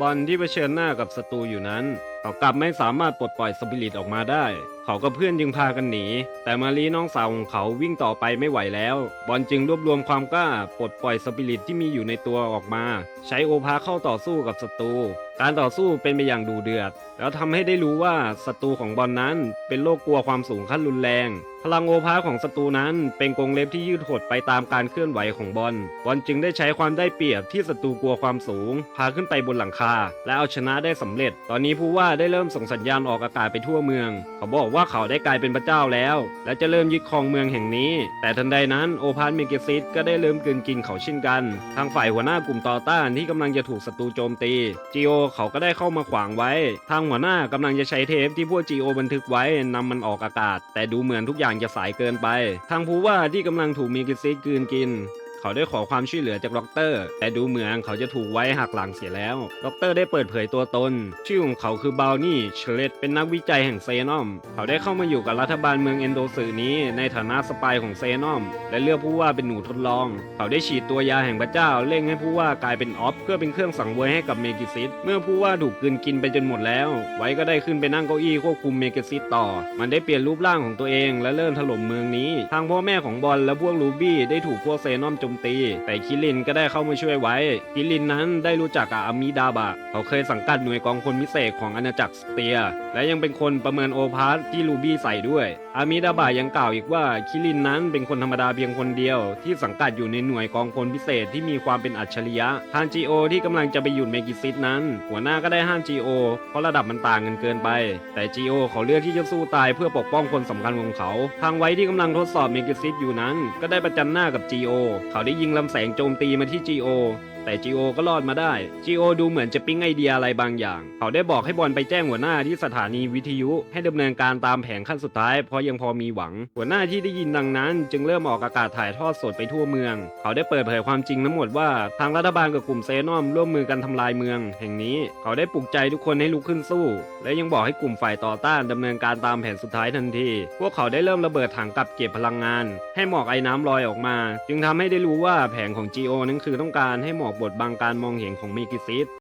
บอลที่เผชิญหน้ากับศัตรูอยู่นั้น เขากลับไม่สามารถปลดปล่อยสปิริตออกมาได้ เขากับเพื่อนจึงพากันหนี แต่มารีน้องสาวของเขาวิ่งต่อไปไม่ไหวแล้ว บอลจึงรวบรวมความกล้าปลดปล่อยสปิริตที่มีอยู่ในตัวออกมา ใช้โอภาเข้าต่อสู้กับศัตรู การต่อสู้เป็นไปอย่างดูเดือด แล้วทำให้ได้รู้ว่าศัตรูของบอลนั้นเป็นโรคกลัวความสูงขั้นรุนแรง พลังโอภาของศัตรูนั้นเป็นกรงเล็บที่ยืดหดไปตามการเคลื่อนไหวของบอล บอลจึงได้ใช้ความได้เปรียบที่ศัตรูกลัวความสูง พาขึ้นไปบนหลังคา และเอาชนะได้สำเร็จ ตอนนี้ผู้ว่าได้เริ่มส่งสัญญาณออกอากาศไปทั่วเมือง เขาบอกว่าเขาได้กลายเป็นพระเจ้าแล้ว และจะเริ่มยึดครองเมืองแห่งนี้ แต่ทันใดนั้นโอพานเมเกซิสก็ได้เริ่มกลืนกินเขาเช่นกัน ทางฝ่ายหัวหน้ากลุ่มต่อต้านที่กำลังจะถูกศัตรูโจมตีจีโอเขาก็ได้เข้ามาขวางไว้ ทางหัวหน้ากำลังจะใช้เทปที่พวกจีโอบันทึกไว้นำมันออกอากาศ แต่ดูเหมือนทุกอย่างจะสายเกินไป ทางผู้ว่าที่กำลังถูกเมเกซิสกลืนกิน เขาได้ขอความช่วยเหลือจากด็อกเตอร์ แต่ดูเหมือนเขาจะถูกไว้หักหลังเสียแล้วด็อกเตอร์ได้เปิดเผยตัวตน ชื่อของเขาคือบาวนี่เชเลตเป็นนักวิจัยแห่งเซนอม เขาได้เข้ามาอยู่กับรัฐบาลเมืองเอนโดสือนี้ ในฐานะสปายของเซนอม และเลือกผู้ว่าเป็นหนูทดลอง เขาได้ฉีดตัวยาแห่งพระเจ้าเร่งให้ผู้ว่ากลายเป็นออฟเพื่อเป็นเครื่องสังเวยให้กับเมกิซิสเมื่อผู้ว่าถูกกืนกินไปจนหมดแล้ว ไว้ก็ได้ขึ้นไปนั่งเก้าอี้ควบคุมเมกิซิสต่อ มันได้เปลี่ยนรูปร่างของตัวเองและเริ่มถล่มเมืองนี้ ทางพ่อแม่ของบอลและพวกรูบี้ได้ถูกพวกเซนอมโจมตี แต่คิรินก็ได้เข้ามาช่วยไว้ คิรินนั้นได้รู้จักกับอามิดาบะ เขาเคยสังกัดหน่วยกองพลพิเศษของอาณาจักรสเตีย และยังเป็นคนประเมินโอพาร์ที่รูบี้ใส่ด้วย อามิดาบะยังกล่าวอีกว่าคิรินนั้นเป็นคนธรรมดาเพียงคนเดียว ที่สังกัดอยู่ในหน่วยกองพลพิเศษที่มีความเป็นอัจฉริยะทางจีโอที่กำลังจะไปหยุดเมกิซิสนั้น หัวหน้าก็ได้ห้ามจีโอเพราะระดับมันต่างกันเกินไป แต่จีโอเขาเลือกที่จะสู้ตายเพื่อปกป้องคนสำคัญของเขา ทางไว้ที่กำลังทดสอบเมกิซิสอยู่นั้น ก็ได้ประจันหน้ากับจีโอเขาได้ยิงลำแสงโจมตีมาที่จีโอ แต่จีโอก็รอดมาได้จีโอดูเหมือนจะปิ๊งไอเดียอะไรบางอย่าง เขาได้บอกให้บอลไปแจ้งหัวหน้าที่สถานีวิทยุให้ดำเนินการตามแผนขั้นสุดท้ายเพราะยังพอมีหวัง หัวหน้าที่ได้ยินดังนั้น จึงเริ่มออกอากาศถ่ายทอดสดไปทั่วเมือง เขาได้เปิดเผยความจริงทั้งหมดว่าทางรัฐบาลกับกลุ่มเซนอมร่วมมือกันทำลายเมือง แห่งนี้เขาได้ปลุกใจทุกคนให้ลุกขึ้นสู้ และยังบอกให้กลุ่มฝ่ายต่อต้านดำเนินการตามแผนสุดท้ายทันที พวกเขาได้เริ่มระเบิดถังกักเก็บพลังงาน ให้หมอกไอ้น้ำลอยออกมา จึงทำให้ได้รู้ว่าแผนของ GO นั้นคือต้องการให้หมอกบทบังการมองเห็นของเมกิซิส